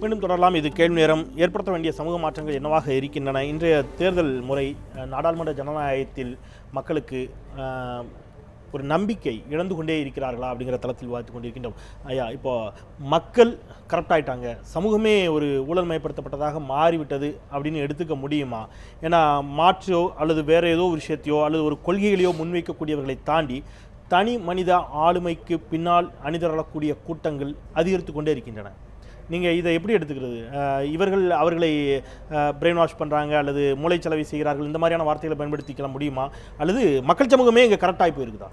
மீண்டும் தொடரலாம். இது கேள்வி நேரம். ஏற்படுத்த வேண்டிய சமூக மாற்றங்கள் என்னவாக இருக்கின்றன? இன்றைய தேர்தல் முறை நாடாளுமன்ற ஜனநாயகத்தில் மக்களுக்கு ஒரு நம்பிக்கை இழந்து கொண்டே இருக்கிறார்களா அப்படிங்கிற தளத்தில் பார்த்து கொண்டிருக்கின்றோம். ஐயா இப்போ மக்கள் கரெக்ட் ஆகிட்டாங்க சமூகமே ஒரு ஊழல்மயப்படுத்தப்பட்டதாக மாறிவிட்டது அப்படின்னு எடுத்துக்க முடியுமா? ஏன்னா மாற்றோ அல்லது வேற ஏதோ ஒரு விஷயத்தையோ அல்லது ஒரு கொள்கைகளையோ முன்வைக்கக்கூடியவர்களை தாண்டி தனி மனித ஆளுமைக்கு பின்னால் அணிதரக்கூடிய கூட்டங்கள் அதிகரித்து கொண்டே இருக்கின்றன. நீங்கள் இதை எப்படி எடுத்துக்கிறது? இவர்கள் அவர்களை பிரெயின் வாஷ் பண்ணுறாங்க அல்லது மூளைச்சலவை செய்கிறார்கள் இந்த மாதிரியான வார்த்தைகளை பயன்படுத்திக்கலாம் முடியுமா? அல்லது மக்கள் சமூகமே இங்கே கரெக்டாகி போயிருக்குதா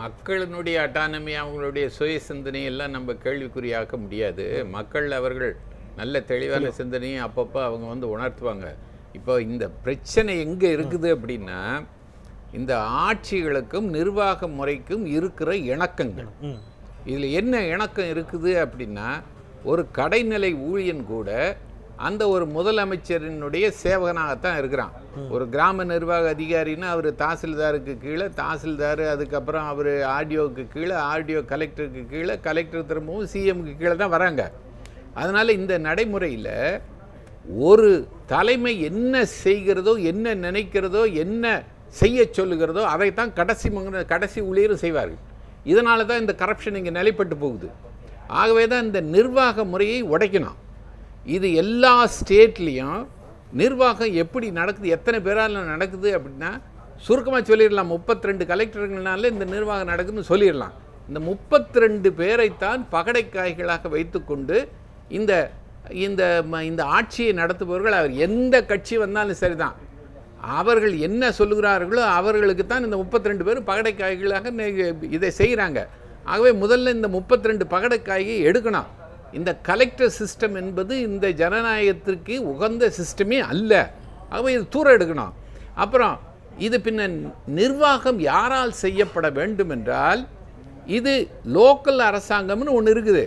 மக்களினுடைய அட்டானமி அவங்களுடைய சுய சிந்தனை எல்லாம் நம்ம கேள்விக்குறியாக்க முடியாது. மக்கள் அவர்கள் நல்ல தெளிவான சிந்தனையை அப்பப்போ அவங்க வந்து உணர்த்துவாங்க. இப்போ இந்த பிரச்சனை எங்கே இருக்குது அப்படின்னா இந்த ஆட்சிகளுக்கும் நிர்வாக முறைக்கும் இருக்கிற இணக்கங்கள். இதில் என்ன இணக்கம் இருக்குது அப்படின்னா ஒரு கடைநிலை ஊழியன் கூட அந்த ஒரு முதலமைச்சரினுடைய சேவகனாகத்தான் இருக்கிறான். ஒரு கிராம நிர்வாக அதிகாரின்னா அவர் தாசில்தாருக்கு கீழே தாசில்தார் அதுக்கப்புறம் அவர் ஆர்டிஓக்கு கீழே ஆர்டிஓ கலெக்டருக்கு கீழே கலெக்டர் திரும்பவும் சிஎம்க்கு கீழே தான் வராங்க. அதனால் இந்த நடைமுறையில் ஒரு தலைமை என்ன செய்கிறதோ என்ன நினைக்கிறதோ என்ன செய்ய சொல்லுகிறதோ அதைத்தான் கடைசி கடைசி ஊழியரும் செய்வார்கள். இதனால தான் இந்த கரப்ஷன் இங்கே நிலைப்பட்டு போகுது. ஆகவே தான் இந்த நிர்வாக முறையை உடைக்கணும். இது எல்லா ஸ்டேட்லேயும் நிர்வாகம் எப்படி நடக்குது எத்தனை பேரால் நடக்குது அப்படின்னா சுருக்கமாக சொல்லிடலாம். 32 ரெண்டு கலெக்டர்கள்னால இந்த நிர்வாகம் நடக்குதுன்னு சொல்லிடலாம். இந்த 32 ரெண்டு பேரைத்தான் பகடைக்காய்களாக வைத்துக்கொண்டு இந்த இந்த ம- இந்த ஆட்சியை நடத்துபவர்கள் அவர். எந்த கட்சி வந்தாலும் சரிதான். அவர்கள் என்ன சொல்லுகிறார்களோ அவர்களுக்கு தான் இந்த 32 ரெண்டு பேரும் பகடைக்காய்களாக இதை செய்கிறாங்க ஆகவே முதல்ல இந்த 32 ரெண்டு பகடைக்காயை எடுக்கணும். இந்த கலெக்டர் சிஸ்டம் என்பது இந்த ஜனநாயகத்திற்கு உகந்த சிஸ்டமே அல்ல. ஆகவே இது தூர எடுக்கணும். அப்புறம் இது பின்ன நிர்வாகம் யாரால் செய்யப்பட வேண்டும் என்றால் இது லோக்கல் அரசாங்கம்னு ஒன்று இருக்குது.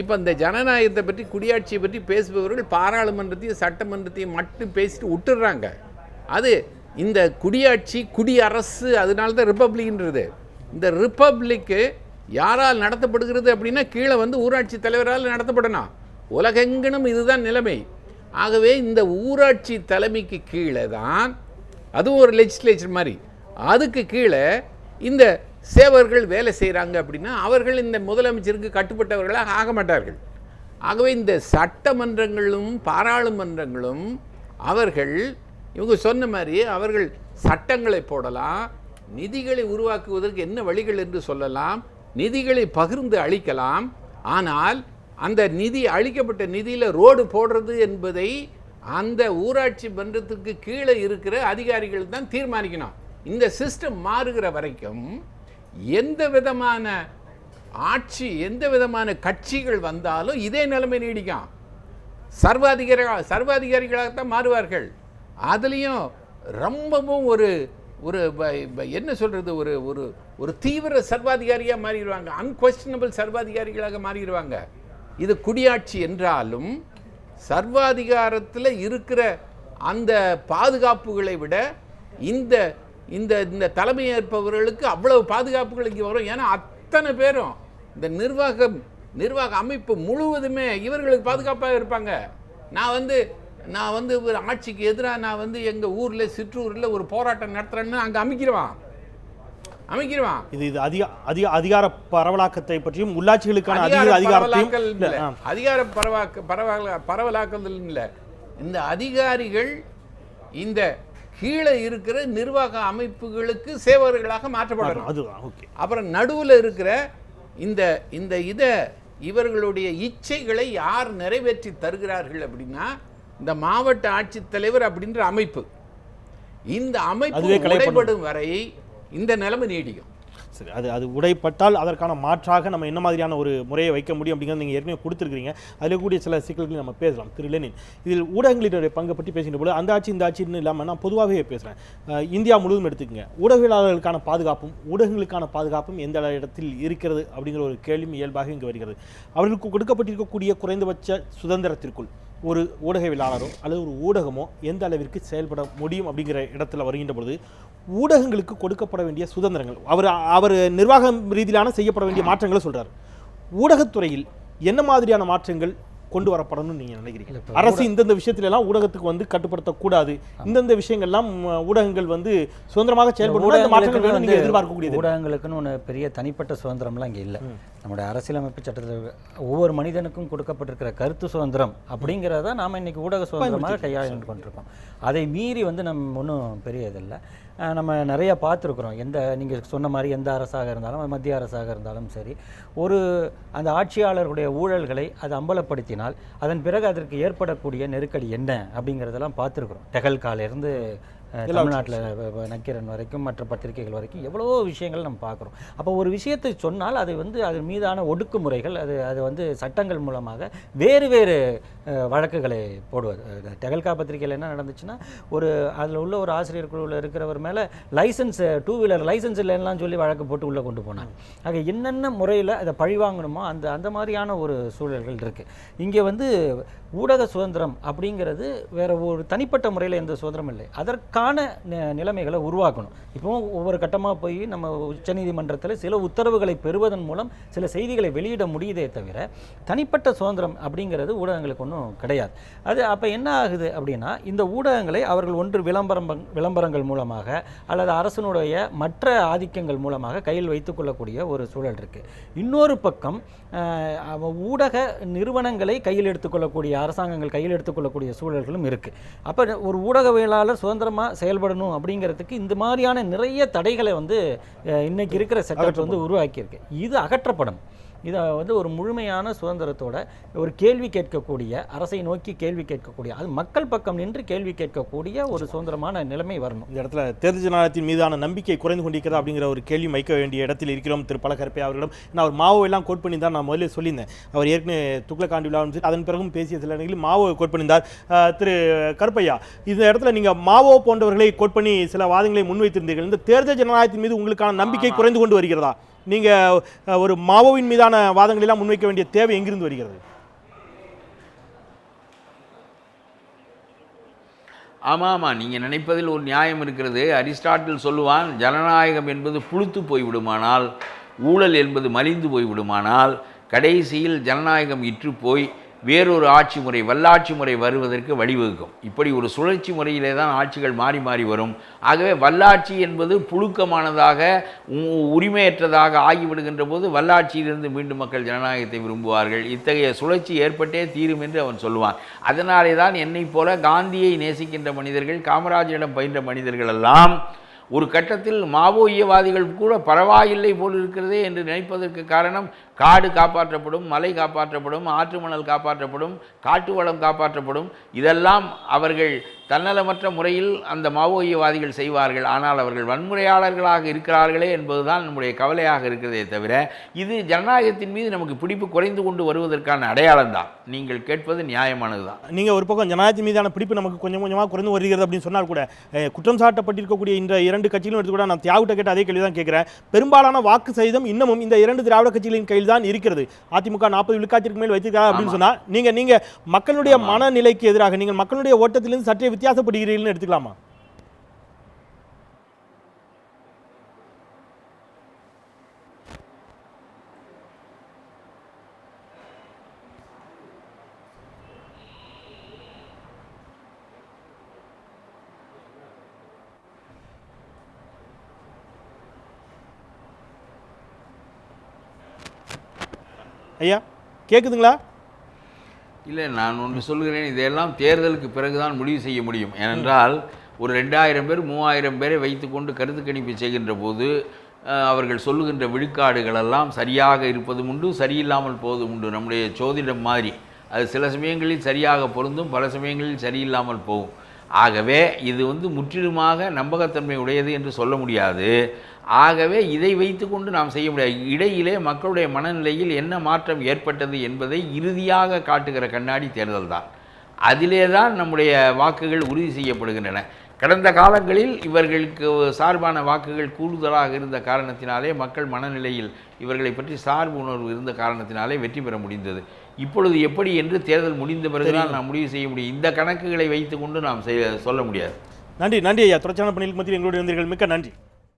இப்போ இந்த ஜனநாயகத்தை பற்றி குடியாட்சியை பற்றி பேசுபவர்கள் பாராளுமன்றத்தையும் சட்டமன்றத்தையும் மட்டும் பேசிட்டு விட்டுடுறாங்க அது இந்த குடியாட்சி குடியரசு அதனால தான் ரிப்பப்ளிக்ன்றது இந்த ரிப்பப்ளிக்கு யாரால் நடத்தப்படுகிறது அப்படின்னா கீழே வந்து ஊராட்சி தலைவரால் நடத்தப்படணும். உலகெங்கனும் இதுதான் நிலைமை. ஆகவே இந்த ஊராட்சி தலைமைக்கு கீழே தான் அதுவும் ஒரு லெஜிஸ்லேச்சர் மாதிரி. அதுக்கு கீழே இந்த சேவர்கள் வேலை செய்கிறாங்க அப்படின்னா அவர்கள் இந்த முதலமைச்சருக்கு கட்டுப்பட்டவர்களாக ஆக மாட்டார்கள். ஆகவே இந்த சட்டமன்றங்களும் பாராளுமன்றங்களும் அவர்கள் இவங்க சொன்ன மாதிரி அவர்கள் சட்டங்களை போடலாம் நிதிகளை உருவாக்குவதற்கு என்ன வழிகள் என்று சொல்லலாம் நிதிகளை பகிர்ந்து அளிக்கலாம். ஆனால் அந்த நிதி அளிக்கப்பட்ட நிதியில் ரோடு போடுறது என்பதை அந்த ஊராட்சி மன்றத்துக்கு கீழே இருக்கிற அதிகாரிகள் தான் தீர்மானிக்கணும். இந்த சிஸ்டம் மாறுகிற வரைக்கும் எந்த விதமான ஆட்சி எந்த விதமான கட்சிகள் வந்தாலும் இதே நிலைமை நீடிக்கும். சர்வாதிகாரிகள் சர்வாதிகாரிகளாகத்தான் மாறுவார்கள். அதுலேயும் ரொம்பவும் ஒரு ஒரு ப- ப- என்ன சொல்கிறது ஒரு ஒரு ஒரு தீவிர சர்வாதிகாரியாக மாறிடுவாங்க. அன்கொஸ்டினபிள் சர்வாதிகாரிகளாக மாறிடுவாங்க. இது குடியாட்சி என்றாலும் சர்வாதிகாரத்தில் இருக்கிற அந்த பாதுகாப்புகளை விட இந்த இந்த இந்த தலைமை ஏற்பவர்களுக்கு அவ்வளவு பாதுகாப்புகள் இங்கே வரும். ஏன்னா அத்தனை பேரும் இந்த நிர்வாகம் நிர்வாக அமைப்பு முழுவதுமே இவர்களுக்கு பாதுகாப்பாக இருப்பாங்க. நான் வந்து நான் வந்து ஒரு ஆட்சிக்கு எதிராக நான் வந்து எங்கள் ஊரில் சிற்றூரில் ஒரு போராட்டம் நடத்துகிறேன்னு அங்கே அமைக்கிறவான். அமைக்கிறவான் இது இது அதிக அதிக அதிகார பரவலாக்கத்தை பற்றியும் உள்ளாட்சிகளுக்கான அதிக அதிகார அதிகாரத்தையும். அதிகார பரவாக்க பரவல பரவலாக்குதல் இல்லை. இந்த அதிகாரிகள் இந்த கீழே இருக்கிற நிர்வாக அமைப்புகளுக்கு சேவகர்களாக மாற்றப்படணும். அதுதான் ஓகே. அப்புறம் நடுவில் இருக்கிற இந்த இந்த இதை இவர்களுடைய இச்சைகளை யார் நிறைவேற்றி தருகிறார்கள் அப்படின்னா இந்த மாவட்ட ஆட்சித்தலைவர் அப்படின்ற அமைப்பு. இந்த அமைப்பு. உடைபடும் வரை இந்த நிலைமை நீடிக்கும். சரி அது அது உடைப்பட்டால் அதற்கான மாற்றாக நம்ம என்ன மாதிரியான ஒரு முறையை வைக்க முடியும் அப்படிங்கிறது நீங்கள் ஏற்கனவே கொடுத்துருக்கீங்க அதில் கூடிய சில சிக்கல்களை நம்ம பேசலாம். திரு லெனின் இதில் ஊடகங்களினுடைய பங்கை பற்றி பேசுகிற போது அந்த ஆட்சி இந்த ஆட்சின்னு இல்லாமல் நான் பொதுவாகவே பேசுகிறேன் இந்தியா முழுவதும் எடுத்துக்கங்க. ஊடகவியலாளர்களுக்கான பாதுகாப்பும் ஊடகங்களுக்கான பாதுகாப்பும் எந்த இடத்தில் இருக்கிறது அப்படிங்கிற ஒரு கேள்வியும் இயல்பாக இங்கு வருகிறது. அவர்களுக்கு கொடுக்கப்பட்டிருக்கக்கூடிய குறைந்தபட்ச சுதந்திரத்திற்குள் ஒரு ஊடகவியலாளரோ அல்லது ஒரு ஊடகமோ எந்த அளவிற்கு செயல்பட முடியும் அப்படிங்கிற இடத்துல வருகின்ற பொழுது ஊடகங்களுக்கு கொடுக்கப்பட வேண்டிய சுதந்திரங்கள் அவர் அவர் நிர்வாகம் ரீதியிலான செய்யப்பட வேண்டிய மாற்றங்களை சொல்கிறார் ஊடகத்துறையில் என்ன மாதிரியான மாற்றங்கள் கொண்டு வரப்படணும்னு நீங்க நினைக்கிறீங்க. அரசு இந்தந்த விஷயத்துல எல்லாம் ஊடகத்துக்கு வந்து கட்டுப்படுத்தக்கூடாது. இந்தந்த விஷயங்கள்லாம் ஊடகங்கள் வந்து சுதந்திரமாக நீங்க எதிர்பார்க்கக்கூடியது. ஊடகங்களுக்குன்னு ஒன்று பெரிய தனிப்பட்ட சுதந்திரம்லாம் இங்கே இல்லை. நம்முடைய அரசியலமைப்பு சட்டத்தில் ஒவ்வொரு மனிதனுக்கும் கொடுக்கப்பட்டிருக்கிற கருத்து சுதந்திரம் அப்படிங்கிறத நாம இன்னைக்கு ஊடக சுதந்திரமாக கையாண்டு கொண்டிருக்கோம். அதை மீறி வந்து நம்ம ஒன்றும் பெரிய இதில்லை நம்ம நிறையா பார்த்துருக்குறோம். எந்த நீங்கள் சொன்ன மாதிரி எந்த அரசாக இருந்தாலும் மத்திய அரசாக இருந்தாலும் சரி ஒரு அந்த ஆட்சியாளர்களுடைய ஊழல்களை அது அம்பலப்படுத்தினால் அதன் பிறகு அதற்கு ஏற்படக்கூடிய நெருக்கடி என்ன அப்படிங்கிறதெல்லாம் பார்த்துருக்குறோம். டெகல்காலேருந்து தமிழ்நாட்டில் நக்கீரன் வரைக்கும் மற்ற பத்திரிகைகள் வரைக்கும் எவ்வளவோ விஷயங்கள் நம்ம பார்க்குறோம். அப்போ ஒரு விஷயத்தை சொன்னால் அது வந்து அது மீதான ஒடுக்குமுறைகள் அது அது வந்து சட்டங்கள் மூலமாக வேறு வேறு வழக்குகளை போடுவது. டெகல்கா பத்திரிகையில் என்ன நடந்துச்சுன்னா ஒரு அதில் உள்ள ஒரு ஆசிரியர் குழுவில் இருக்கிறவர் மேலே லைசன்ஸ் டூ வீலர் லைசன்ஸ் இல்லைன்னா சொல்லி வழக்கு போட்டு உள்ளே கொண்டு போனாங்க. ஆக என்னென்ன முறையில் அதை பழிவாங்கணுமோ அந்த அந்த மாதிரியான ஒரு சூழல்கள் இருக்குது இங்கே வந்து ஊடக சுதந்திரம் அப்படிங்கிறது வேற ஒரு தனிப்பட்ட முறையில் எந்த சுதந்திரம் இல்லை. அதற்கான அதற்கான நிலைமைகளை உருவாக்கணும். இப்போ ஒவ்வொரு கட்டமாக போய் நம்ம உச்சநீதிமன்றத்தில் சில உத்தரவுகளை பெறுவதன் மூலம் சில செய்திகளை வெளியிட முடியுதே தவிர தனிப்பட்ட சுதந்திரம் அப்படிங்கிறது ஊடகங்களுக்கு ஒன்றும் கிடையாது. அது அப்போ என்ன ஆகுது அப்படின்னா இந்த ஊடகங்களை அவர்கள் ஒன்று விளம்பரம் விளம்பரங்கள் மூலமாக அல்லது அரசனுடைய மற்ற ஆதிக்கங்கள் மூலமாக கையில் வைத்துக்கொள்ளக்கூடிய ஒரு சூழல் இருக்குது இன்னொரு பக்கம் ஊடக நிறுவனங்களை கையில் எடுத்துக்கொள்ளக்கூடிய அரசாங்கங்கள் கையில் எடுத்துக்கொள்ளக்கூடிய சூழல்களும் இருக்குது அப்போ ஒரு ஊடகவியலாளர் சுதந்திரமாக செயல்படணும் அப்படிங்கிறதுக்கு இந்த மாதிரியான நிறைய தடைகளை வந்து இன்னைக்கு இருக்கிற செட்டப் வந்து உருவாக்கியிருக்கு. இது அகற்றப்படும் இதை வந்து ஒரு முழுமையான சுதந்திரத்தோட ஒரு கேள்வி கேட்கக்கூடிய அரசை நோக்கி கேள்வி கேட்கக்கூடிய அது மக்கள் பக்கம் நின்று கேள்வி கேட்கக்கூடிய ஒரு சுதந்திரமான நிலைமை வரணும். இந்த இடத்துல தேர்தல் ஜனநாயகத்தின் மீதான நம்பிக்கை குறைந்து கொண்டிருக்கிறதா அப்படிங்கிற ஒரு கேள்வி வைக்க வேண்டிய இடத்தில் இருக்கிறோம் திரு பலகரப்பை அவர்களிடம். நான் அவர் மாவோ எல்லாம் கோட் பண்ணி தான் நான் முதல்ல சொல்லியிருந்தேன். அவர் ஏற்கனவே துக்ளக்காண்டி விழா ஆரம்பிச்சு அதன் பிறகும் பேசிய சில இடங்களில் மாவோவை கோட் பண்ணியிருந்தார். திரு கருப்பையா இந்த இடத்துல நீங்க மாவோ போன்றவர்களை கோட் பண்ணி சில வாதங்களை முன்வைத்திருந்தீர்கள். இந்த தேர்தல் ஜனநாயகத்தின் மீது உங்களுக்கான நம்பிக்கை குறைந்து கொண்டு வருகிறதா? நீங்கள் ஒரு மாவோவின் மீதான வாதங்களெல்லாம் முன்வைக்க வேண்டிய தேவை எங்கிருந்து வருகிறது? ஆமாம் ஆமாம் நீங்கள் நினைப்பதில் ஒரு நியாயம் இருக்கிறது. அரிஸ்டாட்டில் சொல்லுவான் ஜனநாயகம் என்பது புழுத்து போய்விடுமானால் ஊழல் என்பது மலிந்து போய்விடுமானால் கடைசியில் ஜனநாயகம் இற்று போய் வேறொரு ஆட்சி முறை வல்லாட்சி முறை வருவதற்கு வழிவகுக்கும். இப்படி ஒரு சுழற்சி முறையிலே தான் ஆட்சிகள் மாறி மாறி வரும். ஆகவே வல்லாட்சி என்பது புழுக்கமானதாக உ- உரிமையற்றதாக ஆகிவிடுகின்ற போது வல்லாட்சியிலிருந்து மீண்டும் மக்கள் ஜனநாயகத்தை விரும்புவார்கள். இத்தகைய சுழற்சி ஏற்பட்டே தீரும் என்று அவன் சொல்லுவான். அதனாலே தான் என்னைப் போல காந்தியை நேசிக்கின்ற மனிதர்கள் காமராஜரிடம் பயின்ற மனிதர்கள் எல்லாம் ஒரு கட்டத்தில் மாவோயியவாதிகள் கூட பரவாயில்லை போல் இருக்கிறதே என்று நினைப்பதற்கு காரணம் காடு காப்பாற்றப்படும் மலை காப்பாற்றப்படும் ஆற்று மணல் காப்பாற்றப்படும் காட்டு வளம் காப்பாற்றப்படும். இதெல்லாம் அவர்கள் தன்னலமற்ற முறையில் அந்த மாவோயியவாதிகள் செய்வார்கள். ஆனால் அவர்கள் வன்முறையாளர்களாக இருக்கிறார்களே என்பதுதான் நம்முடைய கவலையாக இருக்கிறதே தவிர இது ஜனநாயகத்தின் மீது நமக்கு பிடிப்பு குறைந்து கொண்டு வருவதற்கான அடையாளம் தான் நீங்கள் கேட்பது நியாயமானது தான் நீங்கள் ஒரு பக்கம் ஜனநாயகத்தின் மீதான பிடிப்பு நமக்கு கொஞ்சம் கொஞ்சமாக குறைந்து வருகிறது அப்படின்னு சொன்னால் கூட குற்றம் சாட்டப்பட்டிருக்கக்கூடிய இந்த இரண்டு கட்சிகளும் எடுத்து கூட நான் தியாகிட்ட கேட்ட அதே கேள்வி தான் கேட்குறேன். பெரும்பாலான வாக்கு சதவீதம் இன்னமும் இந்த இரண்டு திராவிட கட்சிகளின் கையில் தான் இருக்கிறது. அதிமுக நாற்பது விழுக்காட்டிற்கு மேல் வைத்திருக்காங்க அப்படின்னு சொன்னா நீங்க நீங்க மக்களுடைய மனநிலைக்கு எதிராக நீங்கள் மக்களுடைய ஓட்டத்திலிருந்து சற்றே வித்தியாசப்படுகிறீர்கள்னு எடுத்துக்கலாமா? ஐயா கேட்குதுங்களா இல்லை நான் ஒன்று சொல்கிறேன் இதையெல்லாம் தேர்தலுக்கு பிறகுதான் முடிவு செய்ய முடியும். ஏனென்றால் ஒரு ரெண்டாயிரம் பேர் மூவாயிரம் பேரை வைத்துக்கொண்டு கருத்து கணிப்பு செய்கின்ற போது அவர்கள் சொல்லுகின்ற விழுக்காடுகளெல்லாம் சரியாக இருப்பதும் உண்டு சரியில்லாமல் போவதும் உண்டு. நம்முடைய சோதிடம் மாதிரி. அது சில சமயங்களில் சரியாக பொருந்தும் பல சமயங்களில் சரியில்லாமல் போகும். ஆகவே இது வந்து முற்றிலுமாக நம்பகத்தன்மை உடையது என்று சொல்ல முடியாது. ஆகவே இதை வைத்துக்கொண்டு நாம் செய்ய முடியாது. இடையிலே மக்களுடைய மனநிலையில் என்ன மாற்றம் ஏற்பட்டது என்பதை இறுதியாக காட்டுகிற கண்ணாடி தேர்தல் தான். அதிலே தான் நம்முடைய வாக்குகள் உறுதி செய்யப்படுகின்றன. கடந்த காலங்களில் இவர்களுக்கு சார்பான வாக்குகள் கூடுதலாக இருந்த காரணத்தினாலே மக்கள் மனநிலையில் இவர்களை பற்றி சார்பு உணர்வு இருந்த காரணத்தினாலே வெற்றி பெற முடிந்தது. இப்பொழுது எப்படி என்று தேர்தல் முடிந்த பிறகுதான் நாம் முடிவு செய்ய முடியும். இந்த கணக்குகளை வைத்துக்கொண்டு நாம் செய்ய சொல்ல முடியாது. நன்றி நன்றி ஐயா. தொடர்ச்சியான பணியில் மத்தியில் எங்களுடைய வந்தீர்கள் மிக்க நன்றி.